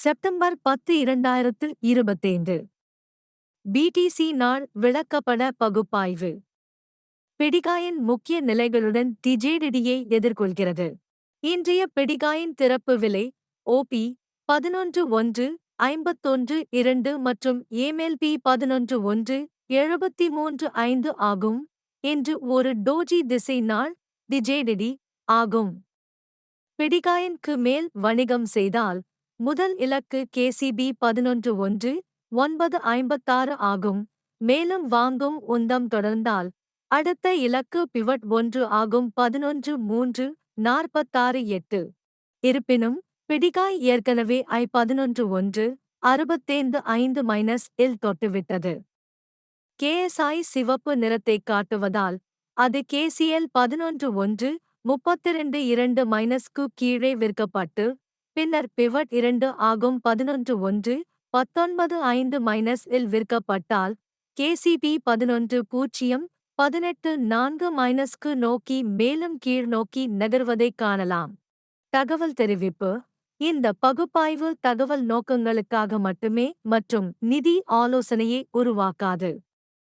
September பத்து இரண்டாயிரத்து இருபத்தைந்து. பிடிசி நாள் விளக்கப்பட பகுப்பாய்வு. பிடிகாயின் முக்கிய நிலைகளுடன் டிஜேடிடியை எதிர்கொள்கிறது. இன்றைய பிடிகாயின் திறப்பு விலை ஓபி பதினொன்று ஒன்று ஐம்பத்தொன்று இரண்டு மற்றும் ஏமெல்பி பதினொன்று ஒன்று எழுபத்தி மூன்று ஐந்து ஆகும் இன்று ஒரு டோஜி திசை நாள் டிஜேடிடி ஆகும். பிடிகாயின்க்கு மேல் வணிகம் செய்தால் முதல் இலக்கு கேசிபி பதினொன்று ஒன்று ஒன்பது ஐம்பத்தாறு ஆகும். மேலும் வாங்கும் உந்தம் தொடர்ந்தால் அடுத்த இலக்கு பிவட் ஒன்று ஆகும் பதினொன்று மூன்று நாற்பத்தாறு எட்டு. இருப்பினும் பிடிகாய் ஏற்கனவே ஐ பதினொன்று ஒன்று அறுபத்தைந்து ஐந்து மைனஸ் இல் தொட்டுவிட்டது. கேஎஸ்ஐ சிவப்பு நிறத்தைக் காட்டுவதால் அது கேசிஎல் பதினொன்று ஒன்று முப்பத்திரண்டு இரண்டு மைனஸ்க்கு கீழே விற்கப்பட்டு பின்னர் பிவட் இரண்டு ஆகும் பதினொன்று ஒன்று பத்தொன்பது ஐந்து மைனஸ் இல் விற்கப்பட்டால் கேசிபி பதினொன்று பூஜ்ஜியம் பதினெட்டு நான்கு மைனஸ்க்கு நோக்கி மேலும் கீழ் நோக்கி நகர்வதைக் காணலாம். தகவல் தெரிவிப்பு இந்த பகுப்பாய்வு தகவல் நோக்கங்களுக்காக மட்டுமே மற்றும் நிதி ஆலோசனையை உருவாக்காது.